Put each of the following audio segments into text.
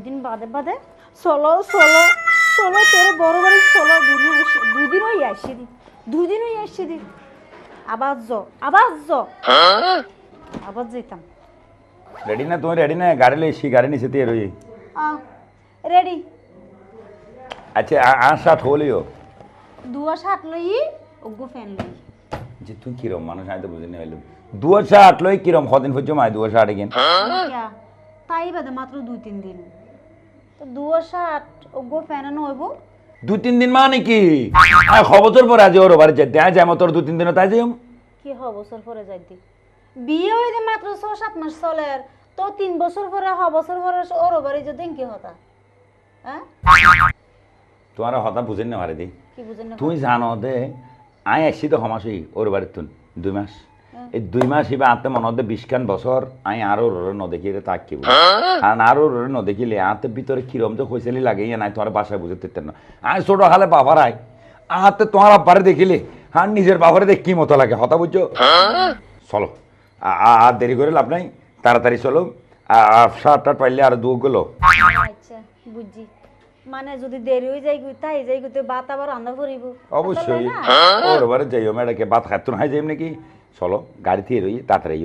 দুই দিন বাদে বাদে চলো চলো চলো তোর বড় বাড়ি চলো দুদিন দুদিন হয়ে আসছে দি দুই দিন হয়ে আসছে দি। আবার য আবার য। আবার যেতাম রেডি না? তুমি রেডি না? গাড়ি লইছি গাড়ি নিচে দিয়ে রই। রেডি আচ্ছা আর সাত হলিও দুয়া শার্ট লই ওগো ফ্যান লই। যে তুই কিরম মানুষ আমি তো বুঝি না হইলাম দুয়ার শার্ট লই কিরম? কদিন পর্যন্ত মাই দুয়ার শার্ট এগেন? কিয়া? তাই বাদে মাত্র দুই তিন দিন। তো দুয়া শার্ট ওগো ফ্যান নইব দু তিন দিন মানে কি? আর খবর পরে আজ ওর বাড়ি যেতে আজ আমার তোর দু তিন দিন তাই যাই কি হ বছর পরে যাইতি বিয়ে হইতে মাত্র ছ সাত মাস চলে আর তো তিন বছর পরে হ বছর পরে ওর বাড়ি যদি কি হতা। হ্যাঁ? তোমার হতা বুঝেন না হারে দি কি বুঝেন না তুই জানো দে আই আসছি তো সমাসই ওর বাড়ির তুন দুই মাস। এই দুই মাস এবার আতে মনে হতে বিশখান বছর আই আরও রোরে ন দেখিয়ে তাকিব আর আরও ন দেখিলে আতে ভিতরে কিরম যে কইসালি লাগে ইয়ে নাই তোমার বাসায় বুঝে তিতেন না। আই ছোট হালে বাবার আই আতে তোমার আব্বারে দেখিলে আর নিজের বাবারে দেখ কি মতো লাগে হতা বুঝছ? চলো আর দেরি করে লাভ নাই তাড়াতাড়ি চলো। সাত টাট পাইলে আর দু গেলো। আচ্ছা বুঝছি। মানে যদি দেরি হয়ে যাই তাই যাই তো বাত আবার রান্না করিব। অবশ্যই। ওর বারে যাইও মেয়েটাকে বাত খাতুন হাই যাইম নাকি? চলো গাড়ি থেকে রই তাড়াতাড়ি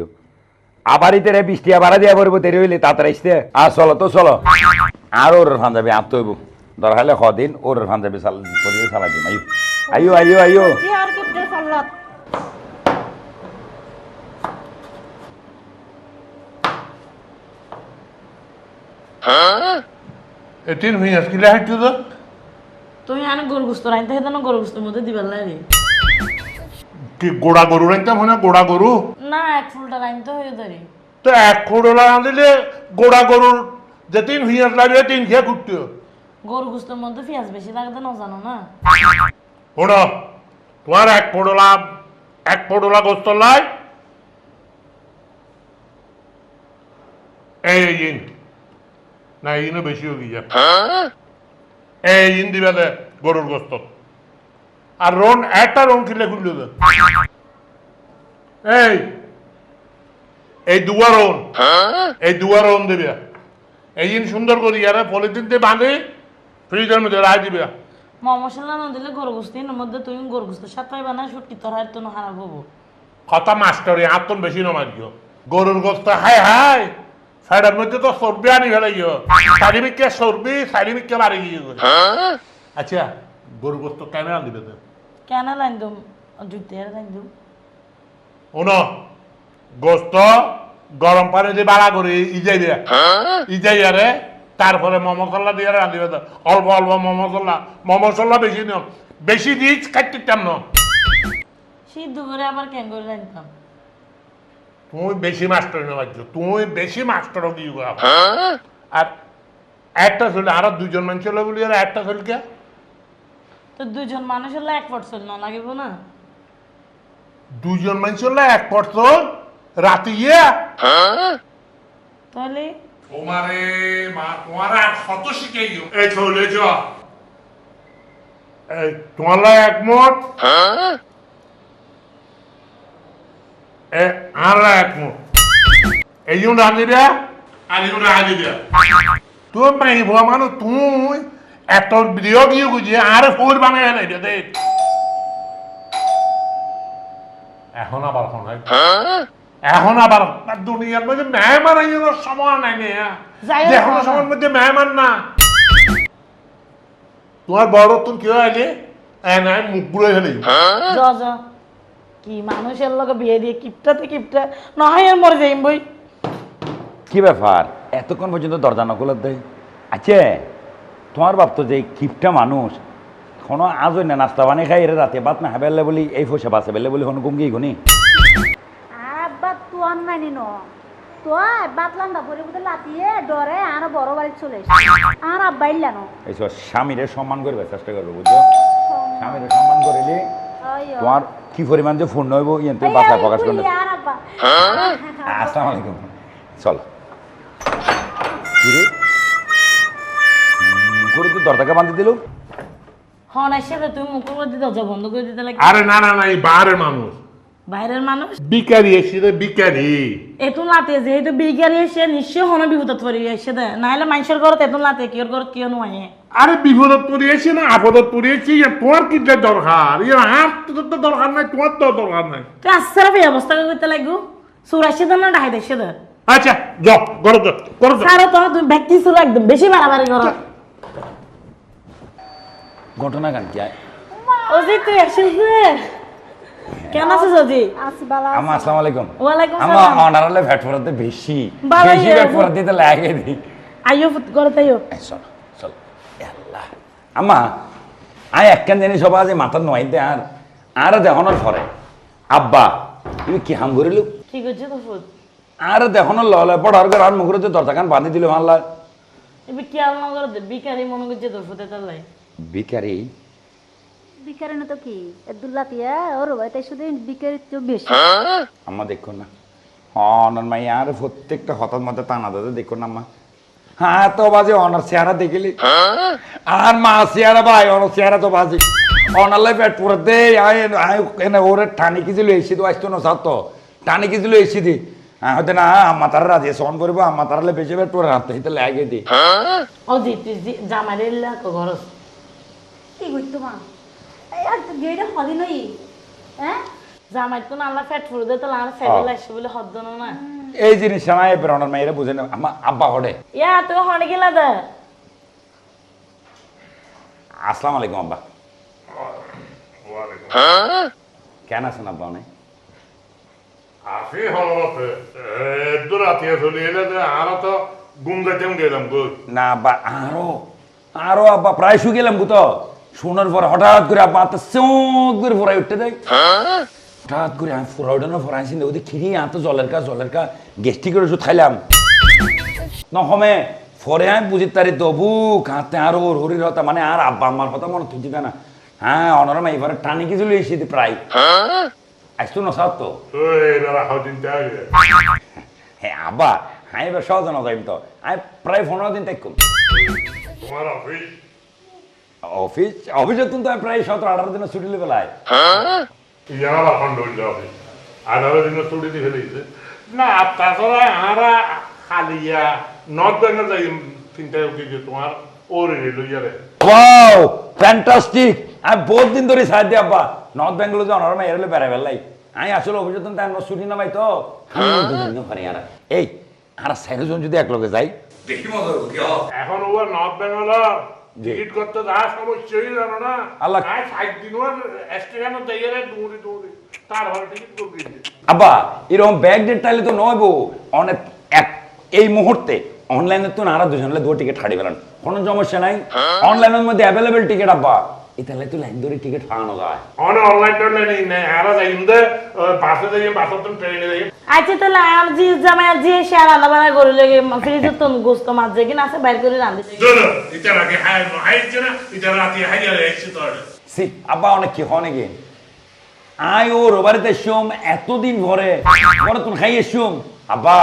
আবার ইতে বৃষ্টি আবার দিয়া পড়ব দেরি হইলে তাড়াতাড়ি আসতে। আর চলো তো চলো। আর ওর ফান যাবে আর তৈব দরকার হলে কদিন ওর ফান যাবে চাল করিয়ে চালা দিম আইও আইও আইও আইও জি আর কেপটে চলত এটিন হই আজকিলে হাইটু তো তুমি আনে গরু গুস্ত রাইতে হেতে না গরু গুস্তের মধ্যে দিবার লাগে। কি গোড়া গরু রাখতাম হয় না গোড়া গরু? না এক ফুলটা রাইতে হয়ে ধরে তো এক খোড়লা রাঁধিলে গোড়া গরুর যে তিন লাগবে তিন খেয়ে ঘুরতে গরু গুস্তের মধ্যে পেঁয়াজ বেশি লাগতে না জানো না? শোনো তোমার এক খোড়লা এক খোড়লা গোস্ত লাই। এই ইন না ইনও বেশি হয়ে যা এই ইন দিবে দে গরুর গোস্ত। আর রন একটা রন কিনলে খুললো দে এই এই দুয়া রন। এই দুয়া রন দিবে। এই ইন সুন্দর করি আর পলিথিন দিয়ে বাঁধে ফ্রিজের মধ্যে রায় দিবে। মশলা না দিলে গরু গুস্তির মধ্যে তুমি গরু গুস্ত সাত পাইবা না সুটকি তোর হাত তো হারাপ হব। কথা মাস্টারি আতন বেশি নমাইও গরুর গোস্ত হাই হাই সাইডের মধ্যে তো সর্বি আনি ফেলাইও চারিমিককে সর্বি চারিমিককে বাড়ি গিয়ে আচ্ছা গরুর গোস্ত ক্যামেরা দিবে তো কেন লাইন দুম জুতে লাইন দুম ওন গোস্ত গরম পানি দিয়ে বাড়া করে ইজাই দিয়ে। ইজাই আরে তারপরে মম মশলা দিয়ে রাঁধিবে তো। অল্প অল্প মম মশলা মম মশলা বেশি নিয়ম। বেশি দিয়ে খাইতে চাম না। সিদ্ধ করে আবার কেন করে রাইতাম তুমি বেশি মাস্টার নেওয়াচ্ছ তুমি বেশি মাস্টার দিয়ে আর একটা ছেলে আরও দুজন মানুষ ছেলে বলি আর একটা ছেলেকে তো দুজন মানুষ হলে এক পট চল না লাগিব না? দুজন মানুষ হলে এক পরশন রাতে ইয়ে তাহলে? তোমারে মা তোমার আর কত শিখে গিয়ে এই চলে চ। এই তোমার লাই একমত এ একমত এই জন্য রাঁধি দেয়া তুই মাই ভুয়া মানুষ তুই এত প্রিয় গিয়ে গুছিয়ে আর ফুল দে এখন আবার শোনাই এখন আবার দুনিয়ার মধ্যে মেহমান আইনের সময় নাই নে যাই হোক যে কোনো বাবা। সময়ের মধ্যে মেহমান না। তোমার বড় তুমি কেউ আইলে নাই মুখ বুড়ে ফেলে জ কি মানুষের লোক বিয়ে দিয়ে কিপটাতে কিপটা মরে যাইম বই। কি ব্যাপার? এতক্ষণ পর্যন্ত দরজা নকলত দেয় আচ্ছা তোমার বাপ তো যে কিপটা মানুষ কোনো আজই না নাস্তা বানিয়ে খাই এরা রাতে বাত না হাবেলে বলি এই ফসে বাসে বেলে বলি হন গুমগি গুনি আব্বা তোয়ান মানি ন তো বাতলাম পরে বুঝে লাতিয়ে ডরে আর বড় বাড়ি চলে আর আব্বা ইল্লানো এইসব স্বামীরে সম্মান করবে চেষ্টা করবে বুঝছ স্বামীরে সম্মান করিলে তোমার কি পরিমাণ যে ফোন নইব ইয়ে তুই বাসায় প্রকাশ করলে আসসালামু আলাইকুম। চলো। করে তো দরজাকে বান্ধি দিল? হন এসে তুমি মুখ করে দিতে দরজা বন্ধ করে দিতে লাগে। আরে না না না এই বাহারের মানুষ। বাইরের মানুষ? বিকারি এসে রে বিকারি এত লাতে যেহেতু বিজ্ঞানী এসে নিশ্চয় হন বিপদত পড়ি এসে দে। নাহলে মানুষের ঘরত এত লাতে কি ওর ঘরত কিয় নয় আরে বিপদত পড়িয়েছি না আপদত পড়িয়েছি ইয়ে তোমার কি দরকার? ইয়ে হাত তো দরকার নাই তোমার তো দরকার নাই। তুই আসার ব্যবস্থা করতে লাগবো। সুরাশি দেন না ঢাই দেশে দে। আচ্ছা যাও করো তো করো তো স্যার তো তুমি ব্যক্তি সুর একদম বেশি বাড়াবাড়ি করো। ঘটনা কান কি? অজি তুই এসেছে কেন আছিস অজি আমা আসসালামু আলাইকুম। ওয়ালাইকুম আমা অনারালে ভ্যাট ফরাতে বেশি। বেশি ভ্যাট ফরাতে তো লাগে দি আইও ফুট করে তাইও। এই চল চল। আল্লাহ। আমা আই একখান জানি সব আজ মাথার নয় আর। আর দেহনের ফরে। আব্বা তুমি কি হাম করিলু কি করছে তো ফুট আর দেহনের ললে পড়ার ঘর আর মুখরে যে দরজা কান বাঁধি দিল মাল্লা এবার কি আলমা করে দে? বিকারি মনে করছে তোর ফুটে তার লাই বিকারি বিকারি না তো কি? দুল্লা তিয়া ওর শুধু বিকারি তো বেশি আম্মা দেখো না। অনার মাই আর প্রত্যেকটা হঠাৎ টানা দাদা দেখো না আম্মা। হ্যাঁ তো বাজে অনার চেহারা দেখিলি? আর মা চেহারা ভাই অনার চেহারা তো বাজে। অনার পেট পুরো দে এনে ওরে টানি কিছু এসি তো আসতো না সাত টানি কিছু এসি দি। হ্যাঁ হয়তো না আম্মা তারা রাজি সন করব আম্মা তারা বেশি পেট পুরো রাখতে হিতে লাগে দি। অজি তুই জামাই রেলা ঘর কি করতো মা? আর গেড়ে হদিন হ্যাঁ জামাই তো নালা ফ্যাট ফুড়ে দে তো লাল ফ্যাটে লাগছে বলে হদ্দ না এই জিনিস না এবার অনার মাইরা বুঝে না আম্মা আব্বা হডে। ইয়া তুই হনে গেলা দে। আসসালামু আলাইকুম আব্বা। কেন আছেন আব্বা অনেক আসি হলতে দূর আত্মীয় চলে এলে যে আর তো গুম গেলাম গো না আব্বা আরও আরও আব্বা প্রায় শু গেলাম তো। শোনার পর হঠাৎ করে আব্বা আত্মা চোখ করে ফোরাই উঠতে দেয়। হঠাৎ করে আমি ফোরা উঠানো ফোরাইছি ওদের খিরি আত জলের কা জলের কা গেস্টি করে ওষুধ খাইলাম। নহমে ফরে আমি বুঝি তারি তবু কাঁতে আরও হরির হতা মানে আর আব্বা আমার কথা মনে তুলছি না হ্যাঁ অনরমা এবারে টানি কিছু এসেছি প্রায়। আসতো না সাত তো? চিন্তা হ্যাঁ আব্বা হ্যাঁ এবার সহজ না তো। আমি প্রায় পনেরো দিন তাই তোমার অফিস অফিস অফিসে কিন্তু আমি প্রায় সতেরো আঠারো দিনের ছুটি লেবেলায় ইয়ারা খন্ড হইল অফিস। আঠারো দিন ছুটি দিয়ে ফেলেছে। না তাছাড়া আরা খালিয়া নর্থ বেঙ্গল যাই চিন্তা উঠেছে তোমার ওরে লইয়ারে ওয়াও ফ্যান্টাস্টিক আমি বহুত দিন ধরে সাহায্য আব্বা। নর্থ বেঙ্গল যে অনার মাই এরলে বেলাই আমি আসলে অফিসে তো তাই ছুটি না তো। পারি আর। এই আর যদি এক লগে যাই। বেশি মজা? এখন ও নর্থ বেঙ্গল টিকিট করতে যা সমস্যা হয়ে জানো না? আল্লাহ। ষাট স্টেশনে যাইয়ে দৌড়ি দৌড়ি। তার ভালো টিকিট করবি আব্বা এরকম ব্যাগ ডেট তাহলে তো নয় বউ। অনেক এক এই মুহূর্তে অনলাইনে তো নারা দুজন হলে দুটো টিকিট হারিয়ে পেলেন কোনো সমস্যা নাই। অনলাইনের মধ্যে অ্যাভেলেবেল টিকিট আব্বা। আচ্ছা তাহলে আর জি জামাই জি আর করে লেগে ফ্রিজে তো গোস্ত মাছ যে কিনা আছে বাইর করে রান্ধি দোনো ইটা লাগে হাই হাই না ইটা রাতে হাই গেলে এসে তো সি আব্বা অনেক কি হয় নাকি? আয় ও রোবারিতে শুম এতদিন ভরে পরে তুমি খাইয়ে শুম আব্বা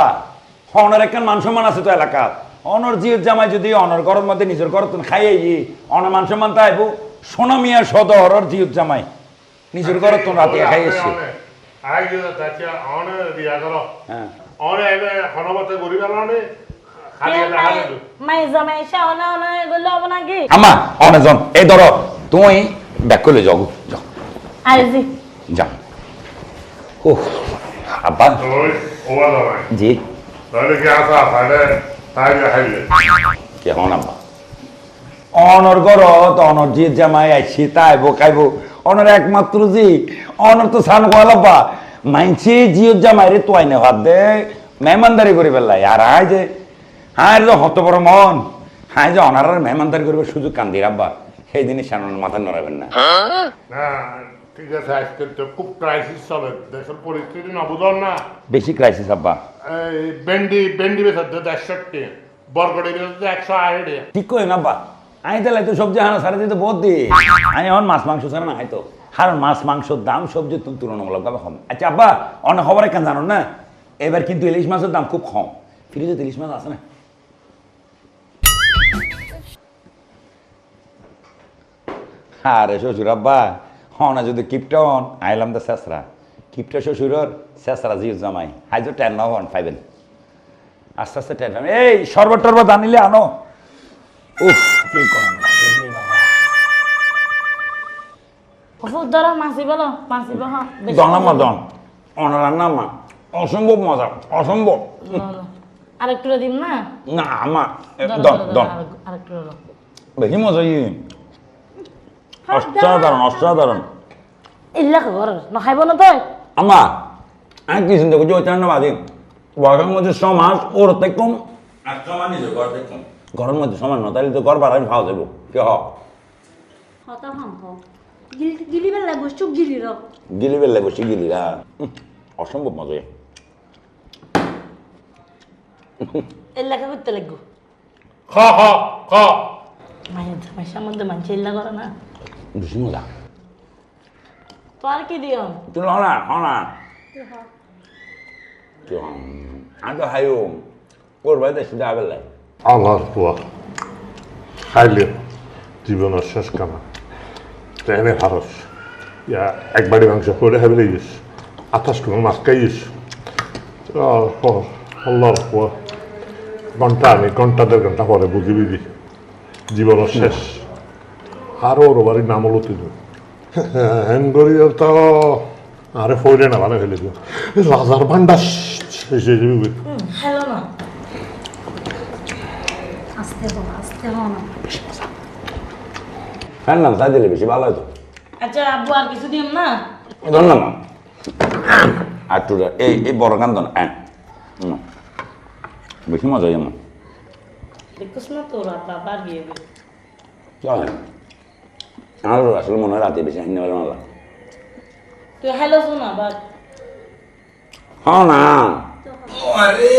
অনর একটা মান সম্মান আছে তো এলাকা অনর জিয়ের জামাই যদি অনর ঘরের মধ্যে নিজের ঘর তুমি খাইয়ে অনর মান সম্মান তাইব সোনা মিয়া সদর অর জিয়ের জামাই নিজের ঘর তো রাতে করো হ্যাঁ। এসে অনা অনা এগুলো হব নাকি? আমা অনেজন এই ধরো তুমি ব্যাক করলে যাও যাও। জি। যাও। ও আব্বা। কেমন আব্বা অনর গর তো অনর জি জামাই আইসি তাইবো খাইবো। অনর একমাত্র জি অনর তো সান গোয়ালাব্বা মাইনছি জিও জামাই রে তো আইনে ভাত দে। মেহমানদারি করি পেলাই আর হাই যে হাই যে হত বড় মন। হাই যে অনার মেহমানদারি করবে সুযোগ কান্দি আব্বা। সেই জিনিস সামনে মাথা নড়াবেন না। না ঠিক আছে আজকে তো খুব ক্রাইসিস চলে। দেশের পরিস্থিতি না বুঝল না। বেশি ক্রাইসিস আব্বা। এই বেন্ডি বেন্ডি বেচার দেড়শো বরগড়ি বেচার একশো টাকা ঠিক করে না আব্বা। আমি তাহলে তো সবজি হানা সারা দিতে বহুত দি আমি এখন মাছ মাংস ছাড়া না হয়তো কারণ মাছ মাংসর দাম সবজি তুল তুলনামূলকভাবে কম। আচ্ছা আব্বা অনেক খবর কেন জানো না? এবার কিন্তু ইলিশ মাছের দাম খুব কম। ফ্রিজে ইলিশ মাছ আছে না? আরে শ্বশুর আব্বা, হনা যদি কিপটন, আইলাম তো শেষরা। কিপটা শ্বশুরর শেষরা জিউ জামাই। হাইজো টেন নহন পাইবেন আস্তে আস্তে টেন এই শরবত টরবত আনিলে আনো। উফ কি গরম লাগে রে বাবা ওষুধ ধরো মাসি বলো মাসি বলো বেশি দনামা দন। অনারার নামা অসম্ভব মজা অসম্ভব। আরেকটু না? না আমা ধরো, দন ধরো, ধরো, দন। আরেক- আরেকটু বেশি মজা ই অসাধারণ অসাধারণ। ইল্লা ঘর নখাইব না তো আমা আমি কি চিন্তা করছি ওই চান্না বাদে বয়সের মধ্যে সমাজ ওর থেকে কম আর সমান নিজের ঘর থেকে কম ঘরের মধ্যে সমান না তাহলে তো ঘর ভাড়া আমি খাওয়া যাব কে হ? হতা হাম হ গিলি গিলি বেলা বসু গিলি র। গিলি বেলে বসে গিলি রা অসম্ভব মজা ইল্লাকে করতে লাগবো। খ খ খ। মায়ের জামাইশার মধ্যে মানছে ইল্লা করে না। বেশি মজা। তো আর কি দিও তুই হ না হ না। তুই হ। আমি তো হাইও ওর বাড়িতে সিধা আল্লাহর পোয়া খাইলে জীবনের শেষ কামা ট্রেনে হারস ইয়া এক বাড়ি মাংস করে হেবে গেছ আঠাশ টুকরো মাছ খাইস আল্লাহর পোয়া ঘণ্টা আমি ঘণ্টা দেড় ঘণ্টা পরে বুঝি বুঝি জীবনের শেষ আরও ওর বাড়ির নাম হলো তুই হেন করি তো আরে ফইলে না মানে ফেলে দিও রাজার ভান্ডার শেষ হয়ে যাবি হ্যালো না আস্তে হ আস্তে হ না ফ্যান নাম তাই দিলে বেশি ভালো হতো। আচ্ছা আব্বু আর কিছু দিম না? ধন্যবাদ আর টু এই এই বড় কান্দ না হ্যাঁ। বেশি মজা হয় আমার দেখছিস না তোর বাবার চলে আমার আসলে মনে হয় রাতে বেশি হাইনে বেলা মালা তুই হ্যালো শোনা বাট হ্যাঁ না। আরে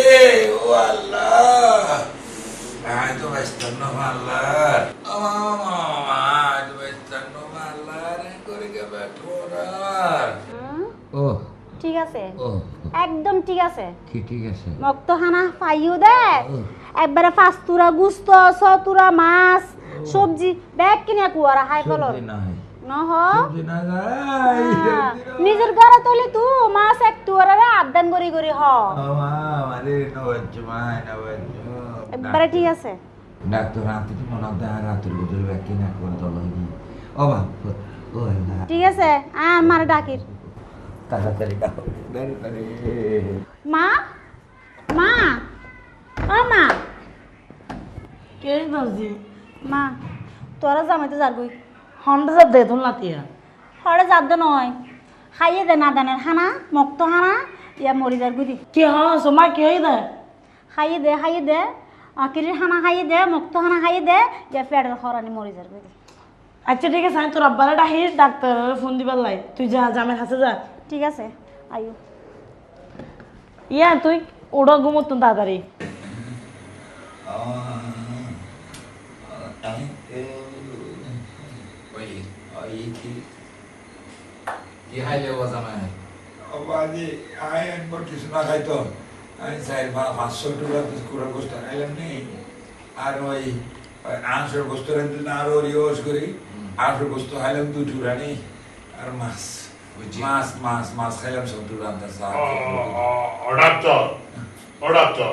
ও আল্লাহ। আই তো বেস্তান মাল্লার ও মামা আই তো বেস্তান মাল্লার করে কে বেঠোরার ও ঠিক আছে। একদম ঠিক আছে। ঠিক ঠিক আছে? মক্ত পাইও দে। একবারে ফাস্তুরা গুস্ত সতুরা মাছ সবজি। ব্যাগ কিনে কুয়ারা হাই ফলর সবজি না নহ। সবজি না যায় নিজের ঘরে তলি তু মাছ এক তুয়ারে আদান করি করি হ। নবাজ্য একবারে ঠিক আছে। ডাক্তার রাতে মনে হয় রাতের ভিতরে ও ঠিক আছে আর মারে ডাকির। তাড়াতাড়ি মা মা ও মা। কে বাজি? মা তোরা জামাইতে যাবই হন্ডা যাব দে তোর নাতিয়া। হরে যাদ নয়। খাইয়ে দে না দানের হানা মক্ত হানা ইয়া মরি যার গুদি কি হ্যাঁ সোমা কি হই দে? খাইয়ে দে খাইয়ে দে। কিরির হানা খাইয়ে দে মক্ত হানা খাইয়ে দে ইয়া পেটের খরানি মরি যার গুদি আচ্ছা ঠিক আছে আমি তোর আব্বারে ডাহির ডাক্তার ফোন দিবার লাই। তুই যা জামের কাছে যা। ঠিক আছে আয়ু ইয়া তুই ওড়া ঘুমত তাড়াতাড়ি। কি কি হাইলে বাজানা বাদি আই একবার কিছু না খাইতো। আমি চাই পাঁচশো টাকা কুড়া গোস্ত খাইলাম নি। আর ওই আঁশের গোস্ত রাঁধলে আরও রিওয়াজ করি। আঁশের গোস্ত খাইলাম দুটো টুরানি আর মাছ। মাছ মাছ মাছ খাইলাম সব দুটো টুরান অর্ডার তো অর্ডার তো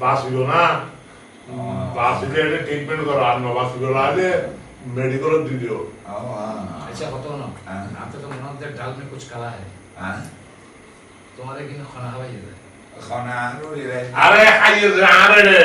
বাঁচিল না? বাঁচিলে এটা ট্রিটমেন্ট করো আর না বাঁচিল আগে মেডিকেল দিয়ে দিও। আচ্ছা কত না আপনি তো মনে হচ্ছে ডাল মে কুছ কালা হ্যাঁ তোমার কিন্তু খানা হওয়াই যায় খানা আরে খাইয়ে আরে রে।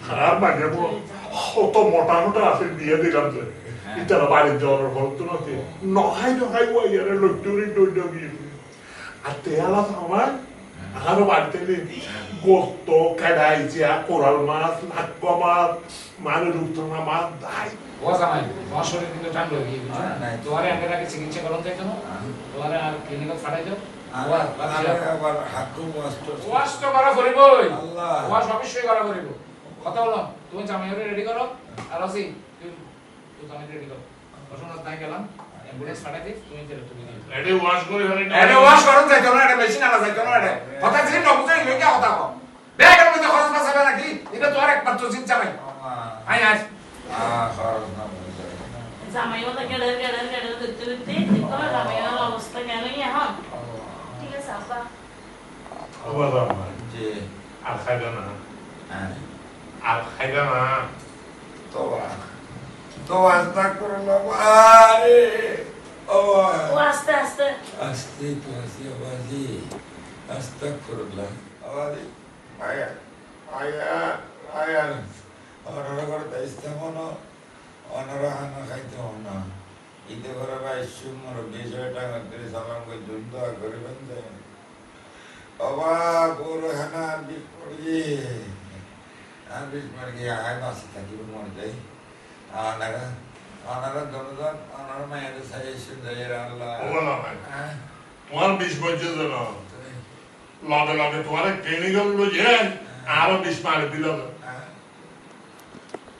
খারাপ মানে অত মোটা মোটা আছে দিয়ে দিলাম যে ইতারা বাড়ির যাওয়ার হতো না তে নহাই নহাই ওয়াইয়ারে লটুরি ডইড গিয়ে আর তেয়ালা আমার আরও বাড়িতে গোস্ত কেডাইছে কোরাল মাছ নাক্ক মাছ মানে রূপচনা মাছ দাই ও জামাই তোমার শরীর কিন্তু টান হ্যাঁ, নাই। তোমার আগে আগে চিকিৎসা করুন যাইতো না তোমার আর ক্লিনিকত ফাটাই দাও। আর আবার হাকু মাস্ট ওয়াশ তো করা করিবই। আল্লাহ। অবশ্যই করা করিব। কথা বলো তুমি জামাই জামাইরে রেডি করো। আর আসি তুই তুই জামাই রেডি করো। বসুন তাই গেলাম। অ্যাম্বুলেন্স ফাটাই দিই তুমি তেলে তুমি এটি ওয়াশ করে ফেলে এটা ওয়াশ করুন যাইতো না এটা মেশিন আলা যাইতো না এটা কথা ছিল নবুঝে লইয়া কথা কও ব্যাগের মধ্যে খরচ বাঁচাবে নাকি এটা তো আর একমাত্র চিন্তা নাই আই আই না বলতে জামাইও তো গেড়ে গেড়ে দেখতে দেখতে দেখো জামাইয়ের অবস্থা কেন এখন। ঠিক আছে আপা আব্বা যে আর খাইবে না। হ্যাঁ। আর খাইবে না তোবা। তোবা আস্তাগফিরুল্লাহ আরে ও আস্তে আস্তে। আস্তে তো আসি আবাজি আস্তাগফিরুল্লাহ আবাজি আয়া আয়া আয়া। অনরা করে দাইস্তামন অনরা হানা খাইতে না। ইতে করে বাইশু মোর বিষয় টাকা করে সালাম করে যুদ্ধ করে বন্ধে। বাবা গোর হানা বিষ থাকিব মর যাই আনারা আনারা দনজন আনারা মায়ের সাজেশন দেয় আল্লাহ ওগুলো নাই হ্যাঁ তোমার বিষ বলছে লগে লগে তোমার ক্লিনিক্যাল যে আরও বিষ মারি দিল